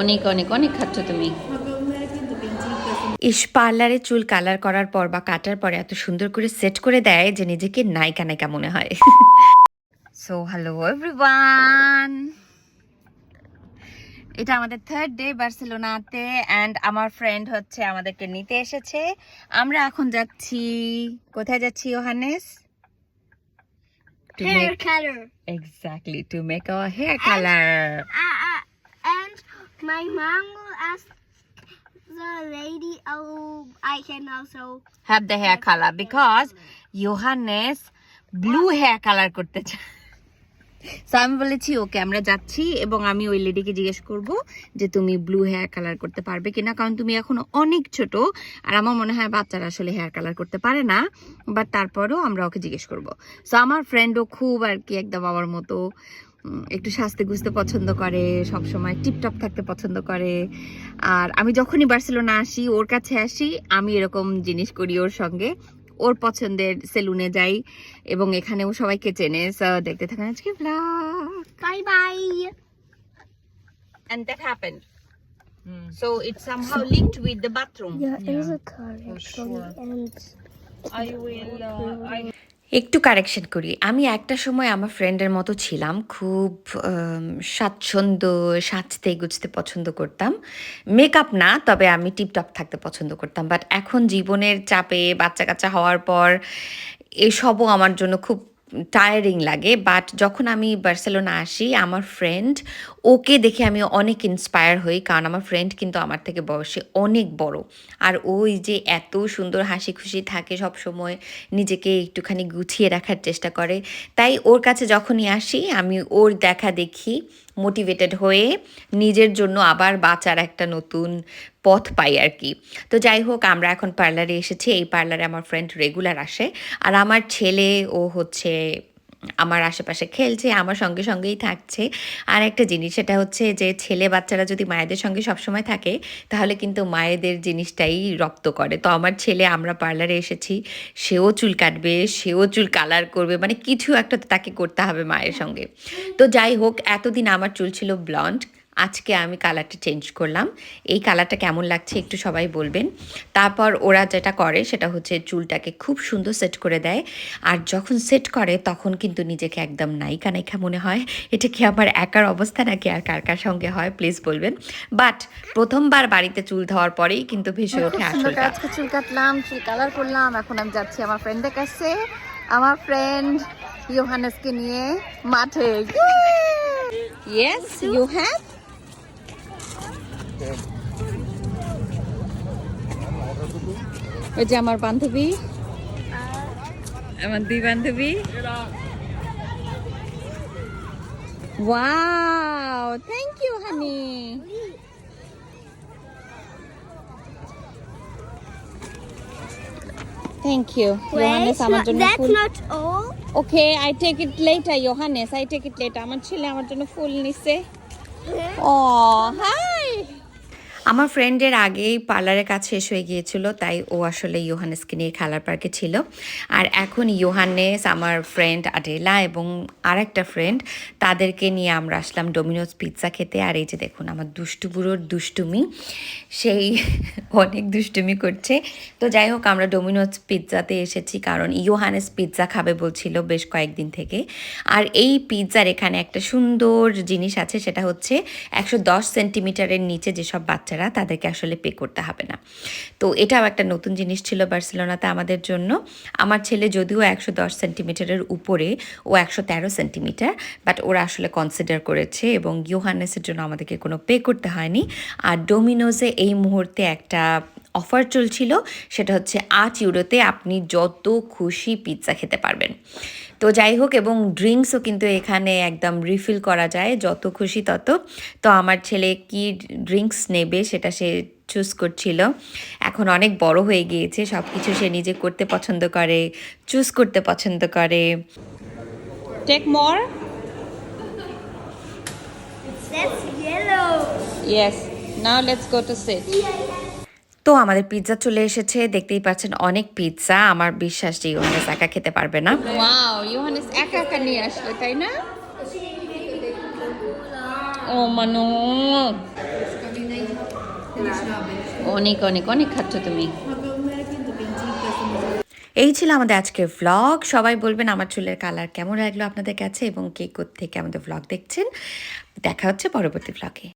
অনেক অনেক অনেক খাচ্ছ তুমি। ইস, পার্লারে চুল কালার করার পর বা কাটার পরে এত সুন্দর করে সেট করে দেয় যে নিজেকে নায়িকা নায়িকা মনে হয়। সো হ্যালো এভরিওয়ান এটা আমাদের থার্ড ডে বার্সেলোনাতে অ্যান্ড আমার ফ্রেন্ড হচ্ছে আমাদেরকে নিতে এসেছে। আমরা এখন যাচ্ছি। কোথায় যাচ্ছি ওহানেস Hair color. Exactly, to make our hair color. Uh, uh, and my mom will ask the lady, oh, I can also. Have the hair color because Johannes blue hair color করতে চায় So, আমি বলেছি ওকে আমরা যাচ্ছি এবং আমি ওই লেডিকে জিজ্ঞেস করব যে তুমি ব্লু হেয়ার কালার করতে পারবে কিনা? কারণ তুমি এখনও অনেক ছোট আর আমার মনে হয় বাচ্চারা আসলে হেয়ার কালার করতে পারে না বাট তারপরেও আমরা ওকে জিজ্ঞেস করব। সো আমার ফ্রেন্ডও খুব আর কি একদম আমার মতো একটু সাজতে গুজতে পছন্দ করে সব সময় টিপটপ থাকতে পছন্দ করে। আর আমি যখনই বার্সেলোনা আসি, ওর কাছে আসি, আমি এরকম জিনিস করি ওর সঙ্গে। ওর পছন্দের সেলুনে যাই এবং এখানেও সবাইকে চেনে দেখতে থাকেন আজকে bye bye and that happened mm. so it's somehow linked with the bathroom Yeah, yeah. it is a car actually, and I will. Uh, I একটু কারেকশন করি। আমি একটা সময় আমার ফ্রেন্ডের মতো ছিলাম, খুব স্বাচ্ছন্দ্য, সাজতে গুছতে পছন্দ করতাম। মেকআপ না, তবে আমি টিপটপ থাকতে পছন্দ করতাম। বাট এখন জীবনের চাপে বাচ্চা কাচ্চা হওয়ার পর, এসবও আমার জন্য খুব টায়ারিং লাগে বাট যখন আমি বার্সেলোনা আসি, আমার ফ্রেন্ড ওকে দেখে আমি অনেক ইন্সপায়ার হই, কারণ আমার ফ্রেন্ড কিন্তু আমার থেকে বয়সে অনেক বড়। আর ওই যে এত সুন্দর হাসি খুশি থাকে সব সময় নিজেকে একটুখানি গুছিয়ে রাখার চেষ্টা করে। তাই ওর কাছে যখনই আসি, আমি ওর দেখা দেখি মোটিভেটেড হয়ে নিজের জন্য আবার বাঁচার একটা নতুন পথ পাই আর কি। তো যাই হোক, আমরা এখন পার্লারে এসেছি। এই পার্লারে আমার ফ্রেন্ড রেগুলার আসে। আর আমার ছেলে, ও হচ্ছে আমার আশেপাশে খেলছে, আমার সঙ্গে সঙ্গেই থাকছে। আর একটা জিনিস, সেটা হচ্ছে যে ছেলে বাচ্চারা যদি মায়েদের সঙ্গে সবসময় থাকে, তাহলে কিন্তু মায়েদের জিনিসটাই রপ্ত করে। তো আমার ছেলে, আমরা পার্লারে এসেছি, সেও চুল কাটবে, সেও চুল কালার করবে মানে কিছু একটা তাকে করতে হবে মায়ের সঙ্গে। তো যাই হোক, এতদিন আমার চুল ছিল ব্লন্ড আজকে আমি কালারটা চেঞ্জ করলাম। এই কালারটা কেমন লাগছে একটু সবাই বলবেন। তারপর ওরা যেটা করে সেটা হচ্ছে চুলটাকে খুব সুন্দর সেট করে দেয়। আর যখন সেট করে তখন কিন্তু নিজেকে একদম নায়িকা নায়িকা মনে হয়। এটা কি আমার একার অবস্থা নাকি আর কার কার সঙ্গে হয়? প্লিজ বলবেন। বাট প্রথমবার বাড়িতে চুল ধোয়ার পরেই কিন্তু ভেসে ওঠে আসলটা আজকে চুল কাটলাম চুল কালার করলাম। এখন আমি যাচ্ছি আমার ফ্রেন্ডের কাছে। আমার ফ্রেন্ড ইয়োহানেসকে নিয়ে মাঠে। ইয়েস ইউ হ্যাভ ওই যে আমার বান্ধবী। আমার দুই বান্ধবী। Wow thank you honey thank you Yohannes আমার জন্য that's full not all. Okay I take it later Yohannes I take it later আমার ছেলে আমার জন্য ফুল নিছে। ও হাই আমার ফ্রেন্ডের আগেই পার্লারের কাছে শেষ হয়ে গিয়েছিল, তাই ও আসলে ইয়োহানেসকে নিয়ে খেলার পার্কে ছিল। আর এখন ইয়োহানেস আমার ফ্রেন্ড আডেলা এবং আর একটা ফ্রেন্ড তাদেরকে নিয়ে আমরা আসলাম ডোমিনোজ পিৎজা খেতে। আর এই যে দেখুন, আমার দুষ্টু বুড়োর দুষ্টুমি, সেই অনেক দুষ্টুমি করছে। তো যাই হোক, আমরা ডোমিনোজ পিৎজাতে এসেছি, কারণ ইয়োহানেস পিৎজা খাবে বলছিল বেশ কয়েকদিন থেকে। আর এই পিৎজার এখানে একটা সুন্দর জিনিস আছে, সেটা হচ্ছে একশো দশ সেন্টিমিটারের নিচে যেসব বাচ্চারা তাদেরকে আসলে পে করতে হবে না। তো এটাও একটা নতুন জিনিস ছিল বার্সেলোনাতে আমাদের জন্য। আমার ছেলে যদিও একশো দশ সেন্টিমিটারের উপরে, ও একশো তেরো সেন্টিমিটার বাট ওরা আসলে কনসিডার করেছে এবং ইউহানেসের জন্য আমাদেরকে কোনো পে করতে হয়নি। আর ডোমিনোজে এই মুহূর্তে একটা অফার চলছিল, সেটা হচ্ছে আট ইউরোতে আপনি যত খুশি পিৎজা খেতে পারবেন। তো যাই হোক এবং ড্রিঙ্কসও কিন্তু এখানে একদম রিফিল করা যায় যত খুশি তত। তো আমার ছেলে কি ড্রিঙ্কস নেবে সেটা সে চুজ করছিল। এখন অনেক বড় হয়ে গিয়েছে সব কিছু সে নিজে করতে পছন্দ করে চুজ করতে পছন্দ করে। Take more. Yes now let's go to sit তো আমাদের পিৎজা চলে এসেছে। দেখতেই পাচ্ছেন অনেক পিৎজা আমার বিশ্বাস যে ইউহানেস একা খেতে পারবে না। ওয়াও ইউহানেস একা একা নিয়ে আসলো তাই না? ও মানু। অনেক অনেক অনেক খাচ্ছ তুমি। এই ছিল আমাদের আজকের ভ্লগ সবাই বলবেন আমার চুলের কালার কেমন লাগল আপনাদের কাছে এবং কে থেকে আমাদের ভ্লগ দেখছেন। দেখা হচ্ছে পরবর্তী ভ্লগে